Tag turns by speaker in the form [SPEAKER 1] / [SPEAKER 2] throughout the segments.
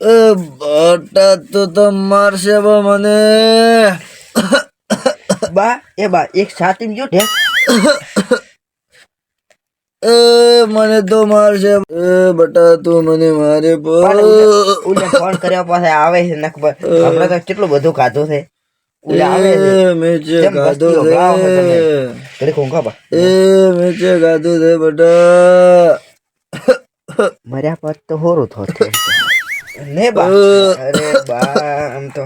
[SPEAKER 1] બટા તો તો મારશે બા મને.
[SPEAKER 2] બા એ બા એક છાતી જો ઠે
[SPEAKER 1] એ મને તો મારશે. એ બટા તું મને મારે
[SPEAKER 2] ઉલે ફોન કર્યા પાસે આવે છે નખ પર તો કેટલું બધું ખાધું છે.
[SPEAKER 1] ગાધો
[SPEAKER 2] છે
[SPEAKER 1] બટા.
[SPEAKER 2] મર્યા પદ તો હોરું થોતે ને બા. અરે બા આમ તો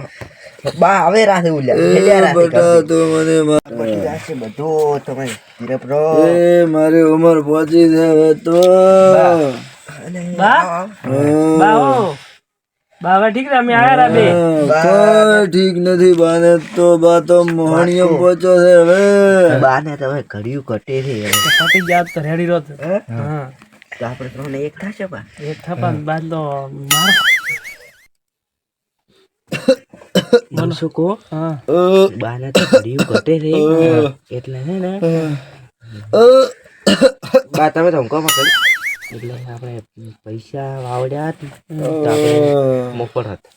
[SPEAKER 2] બા હવે રાતે ઉલ્યા.
[SPEAKER 1] બટા
[SPEAKER 2] કરતી.
[SPEAKER 1] મને
[SPEAKER 2] બધું તમે ધીરે પ્રો
[SPEAKER 1] એ મારી ઉંમર પહોંચી છે હવે તો.
[SPEAKER 3] બા? બા? હો. ઠીક અમે આયા રા
[SPEAKER 1] કોઈ ઠીક નથી બાને તો બા તો મોહણીયમ પહોંચો છે હવે.
[SPEAKER 2] બાને તો હવે ઘડિયું કટે છે હવે.
[SPEAKER 3] જાત તો રેડી રોત
[SPEAKER 2] હે? તો આપણે ત્રણે એક થશે બા
[SPEAKER 3] એક થપા બાદ માર. હા.
[SPEAKER 1] અ,
[SPEAKER 2] તો ઘડિયું ઘટે છે એટલે હે ને. બા તમે તો ઊંઘો માં એટલે આપણે પૈસા વાવડ્યા હતા. તો આપણે મોકળ હતા.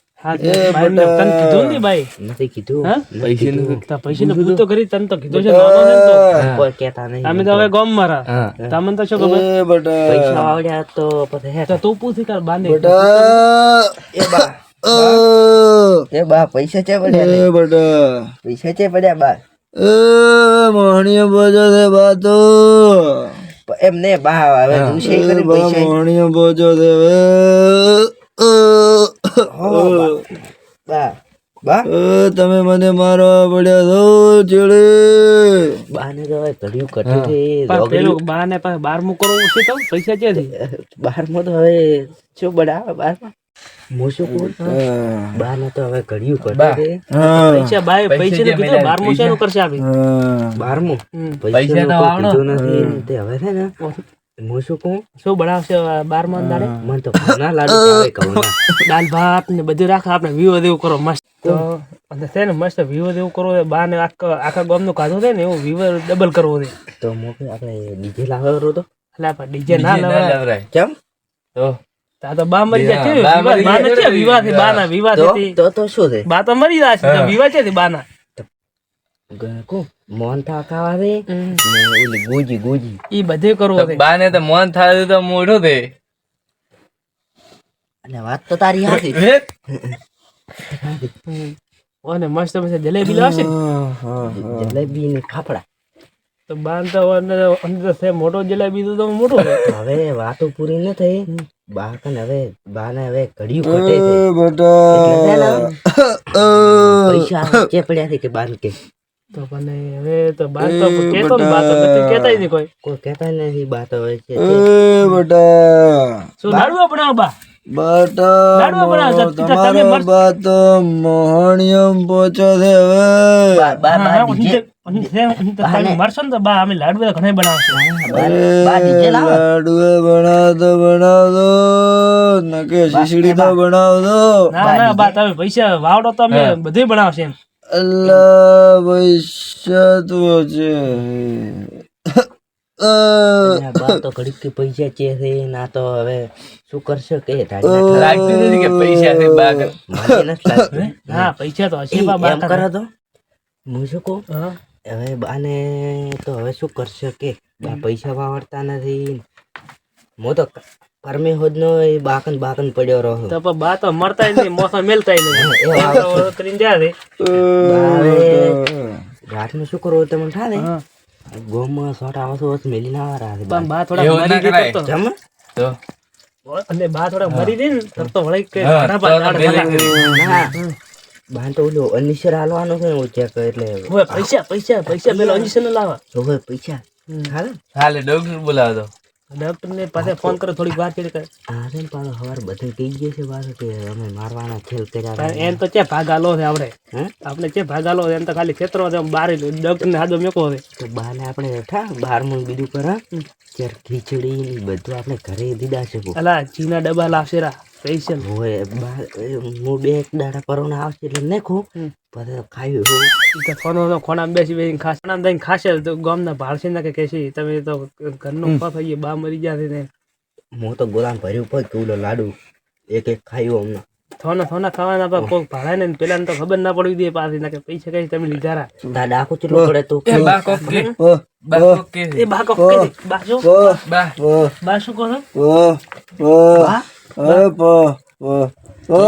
[SPEAKER 3] તો
[SPEAKER 2] નથી કીધું?
[SPEAKER 3] તો પૈસા ને પૂછતો કરી તને તો કીધું છે તો.
[SPEAKER 2] નહીં.
[SPEAKER 3] અમે તો હવે ગોમ મારા. તમને તો શું ખબર?
[SPEAKER 1] એ
[SPEAKER 2] પૈસા વાવડ્યા તો પછી
[SPEAKER 3] તો તું પૂછી કર બાંધે
[SPEAKER 1] બટા
[SPEAKER 2] એ બા. એ બા પૈસા છે પડ્યા
[SPEAKER 1] એ
[SPEAKER 2] પૈસા છે પડ્યા બા?
[SPEAKER 1] એ પહોંચો છે બા તો
[SPEAKER 2] પ- એમ ને બા કરી પૈસા?
[SPEAKER 1] મોહણીયમ પહોંચો છે
[SPEAKER 2] બા. બા. બા.
[SPEAKER 1] તમે મને મારવા પડ્યા છો ચીડે?
[SPEAKER 2] બા ને તો હવે ઘડિયું કટે છે
[SPEAKER 3] પેલું બા ને પાસે બારમું કરવું છે તો પૈસા ક્યાંથી?
[SPEAKER 2] બારમું તો હવે શું બનાવે બારમાં? હું શું કહું? બા તો હવે ઘડિયું કટે છે.
[SPEAKER 3] પૈસા બાય પૈસા ને કીધું બારમું શેનું કરશે આપી
[SPEAKER 1] હા.
[SPEAKER 2] બારમું? પૈસા નો કીધું નથી તે હવે છે ને હું શું કહું?
[SPEAKER 3] શું બનાવશે બારમા દાડે
[SPEAKER 2] મને તો ઘણા લાડુ ભાવે ઘઉંના.
[SPEAKER 3] દાલ ભાત ને બધું રાખે આપણે વિવો દેવું કરો મસ્ત. તો અને છે ને મસ્ત વિવો દેવું કરવો છે બા ને આખા આખા ગામનું ખાધું છે ને એવું વિવો ડબલ કરવો છે.
[SPEAKER 2] તો મોકે આપણે ડીજે લાવેલો તો.
[SPEAKER 3] એટલે આપણે ડીજે ના લવરાય.
[SPEAKER 2] કેમ?
[SPEAKER 3] આ તો બા મરી જાય. છે બા વિવાહથી બા ના વિવાહ
[SPEAKER 2] તો તો તો શું છે?
[SPEAKER 3] બા તો મરી જાય છે વિવાહ છે બા ના.
[SPEAKER 2] ગ- કો મોહન ખાવા દે ને ઓલી ગોજી ગોજી.
[SPEAKER 3] ઈ બધે કરવો છે.
[SPEAKER 4] બાને તો મન થાય તો મોઢું દે.
[SPEAKER 2] અને વાત તો તારી હાથી
[SPEAKER 3] હમ. મસ્ત મસ્ત જલેબી લાવશે?
[SPEAKER 2] જલેબી ને ખાપડા.
[SPEAKER 3] તો બા તો અંદર છે મોટો જલેબી તો તમે મોટો
[SPEAKER 2] હવે વાતો પૂરી ન થઈ. બા હવે બાને હવે ઘડી છે.
[SPEAKER 1] અ,
[SPEAKER 2] પૈસા કે પડ્યા છે કે બાન કે
[SPEAKER 3] તો પણ હવે તો બા તો કેતો ને બા તો કહેતા નહીં કોઈ.
[SPEAKER 2] નથી હવે છે
[SPEAKER 1] એ બટા.
[SPEAKER 3] શું લાડવા બનાવો બા? પૈસા વાવડો તો અમે બધું બનાવશે એમ.
[SPEAKER 1] અલ્લાહ છે.
[SPEAKER 2] તો ઘડીક કે પૈસા છે ના તો હવે શું કરશે કે?
[SPEAKER 4] લાગતું નથી કે પૈસા છે બાગ
[SPEAKER 2] મને નથી લાગતું.
[SPEAKER 3] હા. પૈસા તો હશે બા બા
[SPEAKER 2] એમ કરો તો. હું શું કહું? હવે બાને તો હવે શું કરશે કે? બા પૈસા વાવડતા નથી. હું તો કરમે હોદ નો એ બાકન બાકન પડ્યો રહો
[SPEAKER 3] તો પણ બા તો મરતાય નહીં મોસમ મેલતાય નહીં. તો કરીને જાય.
[SPEAKER 2] બા હવે રાતનું શું કરવું તમને ને
[SPEAKER 3] હા.
[SPEAKER 2] ગોમાં સોટા આવતો હોત મેલી ના આવરા છે
[SPEAKER 3] પણ બા થોડા મરી
[SPEAKER 4] ગઈ
[SPEAKER 3] દે તો.
[SPEAKER 2] જમ?
[SPEAKER 4] તો?
[SPEAKER 3] અને બા થોડા મરી દે ને તો તો વળી કે
[SPEAKER 4] તો તો.
[SPEAKER 2] ના બાન તો ઓલો અનિશ્ચર હાલવાનો છે ને હું ચેક એટલે
[SPEAKER 3] પૈસા પૈસા પૈસા પેલો અંજીસન લાવા.
[SPEAKER 2] જોવે પૈસા હાલે.
[SPEAKER 4] હાલે ડોક્ટર બોલાવતો
[SPEAKER 3] ડોક્ટર ને પાસે ફોન કરો થોડીક વાત કરી કરે.
[SPEAKER 2] છે ને પાછો સવાર બધે કહી ગયો છે પાછો કે અમે મારવાના ખેલ કર્યા
[SPEAKER 3] એમ તો ચે ભાગાલો છે આપણે?
[SPEAKER 2] હે?
[SPEAKER 3] આપણે ચે ભાગાલો છે? એમ તો ખાલી ખેતરો છે બાર ડોક્ટર ને હાથો મેકો હવે
[SPEAKER 2] તો બાને આપણે હેઠા બારમું બીજું કરા ચાર ખીચડી ને બધું આપણે ઘરે દીધા છે.
[SPEAKER 3] અલા ચીના ડબ્બા લાવશે રા સ્પેશિયલ
[SPEAKER 2] હોય હું બે એક દાડા પરોના આવશે એટલે નાખું.
[SPEAKER 3] હમ.
[SPEAKER 2] ખાયું હું.
[SPEAKER 3] તો ફોનો તો ખોણામાં બેસી બેસી ખાસ ખોણામાં દઈને ખાશે તો ગામના ભાળશે ના કે કહેશે તમે તો ઘરનું પા થઈ બા મરી ગયા છે ને.
[SPEAKER 2] હું તો ગોલામ ભર્યું પણ કેવડો લાડુ એક એક ખાયું હમણાં.
[SPEAKER 3] થોના થોના ખાવાના પણ કોક ભાડા ને પેલા તો ખબર ના પડવી દે પાછી ના કે પૈસા કઈ તમે લીધા રા
[SPEAKER 2] તાર ડાકુ ચલો પડે તું.
[SPEAKER 4] એ બા કોક કે બા કોક કે
[SPEAKER 3] એ બા કોક દે. બા શું?
[SPEAKER 1] ઓ
[SPEAKER 4] બા.
[SPEAKER 1] ઓ
[SPEAKER 3] બા શું કહો
[SPEAKER 1] ઓ ઓ ઓ પો ઓ ઓ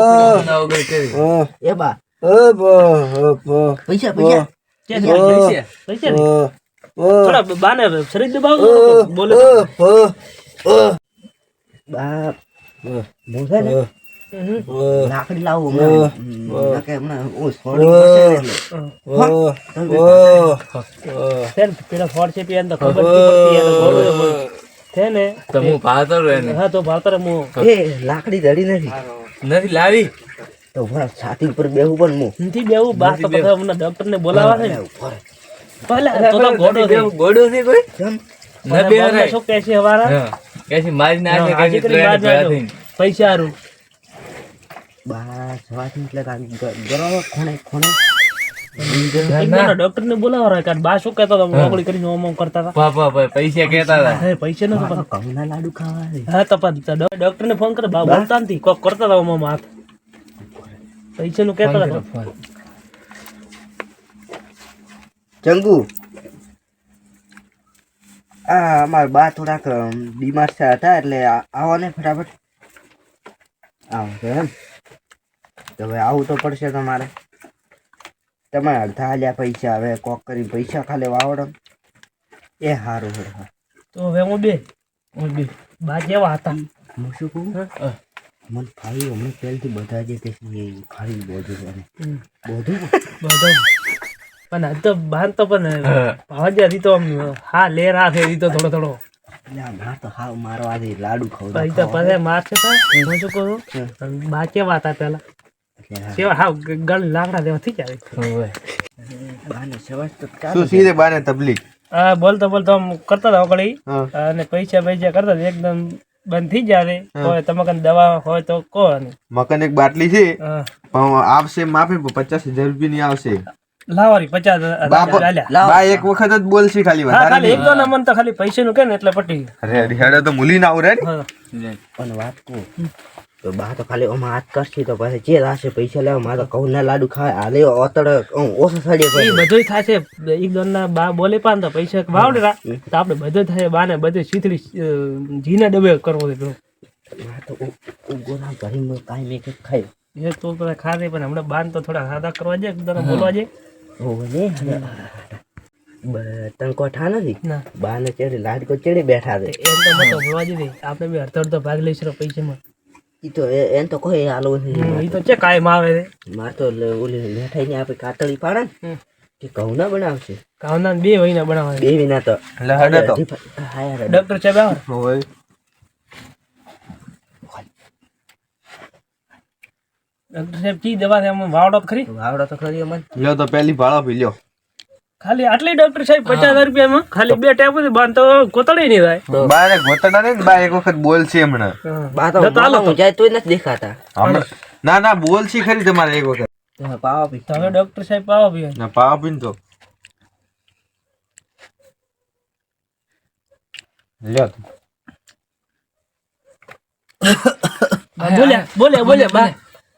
[SPEAKER 4] ના વગર કરી.
[SPEAKER 1] ઓ.
[SPEAKER 2] એ બા પૈસા પૈસા.
[SPEAKER 3] થોડા બાને શરીર દબાવો બોલે
[SPEAKER 1] ઓ ઓ ઓ
[SPEAKER 2] બા હું છે ને? લાકડી લાવું કે હમણાં. સોડી
[SPEAKER 1] ઓ.
[SPEAKER 2] ને.
[SPEAKER 3] પેલા ફોડ છે પેલા તો ખબર. છે ને.
[SPEAKER 4] તો હું ભાવતો રહ્યો એને.
[SPEAKER 3] હા તો ભાવતર હું.
[SPEAKER 2] એ લાકડી ધરી નથી.
[SPEAKER 4] નથી લાવી.
[SPEAKER 2] તો છાતી ઉપર બેહું પણ હું.
[SPEAKER 3] નથી બેવું બા તો પછી અમને ડોક્ટર ને. બોલાવા છે. પહેલા તો તો ગોડો છે.
[SPEAKER 4] ગોડો છે કોઈ? ન બે
[SPEAKER 3] રે શું કહે છે હવારા?
[SPEAKER 4] છે મારી ના છે.
[SPEAKER 3] પૈસા હારું
[SPEAKER 2] બસ વાત એટલે કાંઈ ગ- ગરો ખૂણે ખૂણે.
[SPEAKER 3] ડોક્ટર ને. બોલાવવા કારણ બા શું કહેતો હતો? નોકરી કરીને ઓમ ઓમ કરતા હતા.
[SPEAKER 4] બાપા ભાઈ પૈસા હતા.
[SPEAKER 3] પૈસા નતો
[SPEAKER 2] મારો લાડુ ખાવા
[SPEAKER 3] હા તો ડોક્ટર ને ફોન કરે બા? બોલતા નથી કોક કરતા હતા ઓમ ઓમ હાથ. પૈસા નું કહેતા હતા.
[SPEAKER 2] ચંગુ. આ અમાર બા થોડાક બીમાર થયા હતા એટલે આવો ને ફટાફટ. આવો છે એમ. તો હવે આવું તો પડશે તમારે. તમે અડધા હાલ્યા પૈસા હવે કોક કરી પૈસા ખાલી વાવડો એ સારું છે
[SPEAKER 3] તો હવે હું બે હું બે. બા કેવા હતા?
[SPEAKER 2] હું શું કહું. મને ફાવી હમણાં પહેલથી બધા જે કે ફાવી બોધું
[SPEAKER 3] અને
[SPEAKER 2] બધું?
[SPEAKER 3] બધું. પણ આ તો બહાર તો પણ
[SPEAKER 4] હા.
[SPEAKER 3] ભાવજે હજી તો આમ હા લેર છે હજી તો થોડો થોડો.
[SPEAKER 2] આ માર તો હાવ મારો આજે લાડુ
[SPEAKER 3] પછી તો પછી માર છે તા હું શું કહું બા કેવા હતા પેલા? કેવા હાવ ગળ લાકડા દેવા થઈ જાય
[SPEAKER 4] હોવે.
[SPEAKER 2] બાને સવાજ તો
[SPEAKER 1] શું સીધે બાને તબલીક
[SPEAKER 3] હા બોલતો બોલતો આમ કરતા હતા ઓગળી. અને પૈસા પૈસા કરતા એકદમ બંધ થઈ જાય હોય તમે કઈ દવા હોય તો કહો ને
[SPEAKER 1] મકાન એક બાટલી છે પણ આવશે માફી પચાસ હજાર રૂપિયા ની આવશે.
[SPEAKER 3] લાવારી પચાસ
[SPEAKER 1] બા એક વખત જ બોલશે ખાલી
[SPEAKER 3] ખાલી એક દોના મન તો ખાલી પૈસા નું કે ને એટલે પટી
[SPEAKER 1] અરે હેડે તો મૂલી ના આવું રેડી
[SPEAKER 2] પણ વાત કહું. તો બા તો ખાલી ઓમાં હાથ કરશી તો પછી જે લાશે પૈસા લેવા મારે તો ઘઉંના લાડુ ખાવા હાલે ઓતડ ઓછો સાડી
[SPEAKER 3] એ બધું થાશે. એક દોન ના બા બોલે પાન તો પૈસા વાવડેરા તો આપણે બધું થાય બા ને બધું શીતળી જીના ડબે કરવો પેલું.
[SPEAKER 2] તો ગોરા ઘરી કાંઈ મેં ખાયું.
[SPEAKER 3] એ તો બધા ખાધે પણ હમણાં બાન તો થોડા સાદા કરવા જાય દાડો બોલવા જાય
[SPEAKER 2] કોઈ ઠા નથી? બા ને ચેડી લાડકો ચેડી બેઠા છે.
[SPEAKER 3] એમ તો મતો બોલવા જઈ આપણે બી અડધો અડધો ભાગ લઈશું પૈસામાં.
[SPEAKER 2] તો એ- એમ તો કોઈ હાલો
[SPEAKER 3] એ તો છે કાયમ આવે છે.
[SPEAKER 2] મારે તો ઓલી મેઠાઈ ને આપણે કાતળી પાડે ને કે ઘઉંના બનાવશે.
[SPEAKER 3] કાવના બે વહીના બનાવવા
[SPEAKER 2] બે વહીના તો
[SPEAKER 1] એટલે તો.
[SPEAKER 2] હા
[SPEAKER 3] ડોક્ટર છે આવે?
[SPEAKER 1] હોય.
[SPEAKER 3] ડોક્ટર સાહેબ કી દવા છે? વાવડો તો ખરી?
[SPEAKER 2] વાવડો તો ખરી અમન.
[SPEAKER 1] લ્યો તો પેલી ભાળો પી લ્યો.
[SPEAKER 3] ખાલી આટલી ડોક્ટર સાહેબ પચાસ હજાર રૂપિયામાં ખાલી બે ટેપ જ બાંધ તો કોતળી નહીં થાય.
[SPEAKER 1] બા ગોતડા નહીં બા એક વખત બોલશે હમણાં
[SPEAKER 3] હા.
[SPEAKER 2] બા તો હું જાય તોય નથી દેખાતા.
[SPEAKER 1] હમણાં ના ના બોલશે ખરી તમારે એક વખત.
[SPEAKER 2] પાવા પી.
[SPEAKER 3] તો હવે ડોક્ટર સાહેબ આવો બી
[SPEAKER 1] ના પાવા પીને તો. લ્યો તો.
[SPEAKER 3] બા બોલ્યા બોલ્યા બોલ્યા બા.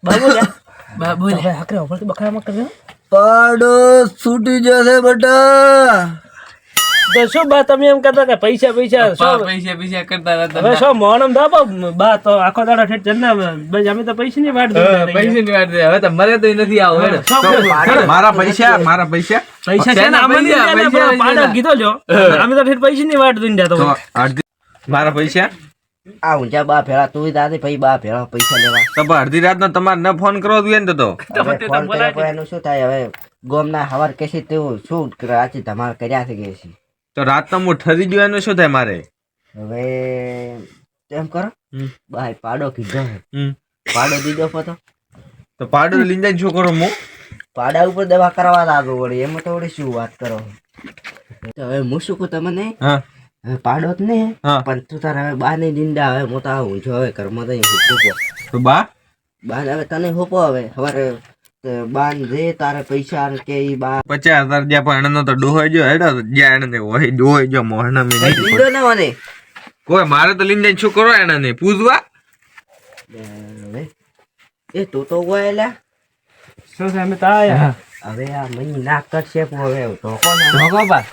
[SPEAKER 3] બા બોલ્યા.
[SPEAKER 4] બા બોલે
[SPEAKER 3] હવે આખરે ઉપરથી બખાડામાં કરજો
[SPEAKER 1] પાડો છૂટી જશે બટા.
[SPEAKER 3] તો શું બા તમે એમ કરતા કે પૈસા પૈસા
[SPEAKER 4] પૈસા પૈસા કરતા હતા
[SPEAKER 3] હવે શું મોણમ દાબો બા તો આખો દાડો ઠેઠ જન્ના બસ અમે તો પૈસા ની વાટ
[SPEAKER 4] પૈસા ની વાત હવે તો મરે તો નથી આવો હેડો.
[SPEAKER 1] મારા પૈસા મારા પૈસા.
[SPEAKER 3] પૈસા છે ને પણ પાડો કીધો જો. અમે તો ઠેઠ પૈસા ની વાટ જોઈને જતો
[SPEAKER 1] તો મારા પૈસા?
[SPEAKER 2] આ ઊંચા બા ભેળા તું દાદી ભાઈ બા ભેળા પૈસા લેવા.
[SPEAKER 1] તો અડધી રાત રાતનો તમારે ન ફોન કરો જોઈએ ને તો
[SPEAKER 2] હવે ફોન કર્યા એનું શું થાય? હવે ગોમના હવાર કેસી તેવું શું રાચી ધમાલ કર્યા છે કે છે?
[SPEAKER 1] તો રાતનો હું ઠરી ગયો એનું શું થાય મારે?
[SPEAKER 2] હવે એમ કરો. બાય પાડો કીધો પાડો દીધો પતો
[SPEAKER 1] તો પાડો લઈને જાય શું કરો હું?
[SPEAKER 2] પાડા ઉપર દવા કરવા લાગો વળી એમાં તો વળી શું વાત કરો? તો હવે હું શું કહું તમને.
[SPEAKER 1] હા.
[SPEAKER 2] હવે પાડો ને?
[SPEAKER 1] હા.
[SPEAKER 2] પણ તું તારે હવે બા ની દિંડા હવે મોટા ઊંઝો હવે ઘરમાં તો હોપો
[SPEAKER 1] તો બા?
[SPEAKER 2] બા હવે તને હોપો હવે? સવારે બાન રે તારે પૈસા કે ઈ બા
[SPEAKER 1] પચાસ હજાર જ્યાં પણ એનો તો ડોહાઈ જો હેડો જ્યાં એને હોય ડોહાઈ જો મોહના મે
[SPEAKER 2] કઈ ના મને?
[SPEAKER 5] કોઈ મારે તો લઈને શું કરો એને ને પૂજવા
[SPEAKER 2] એ તું તો ગયેલા
[SPEAKER 3] શું સામે આયા
[SPEAKER 2] હવે આ મહી નાક કરશે હવે તો ના.
[SPEAKER 4] ધોકો બા.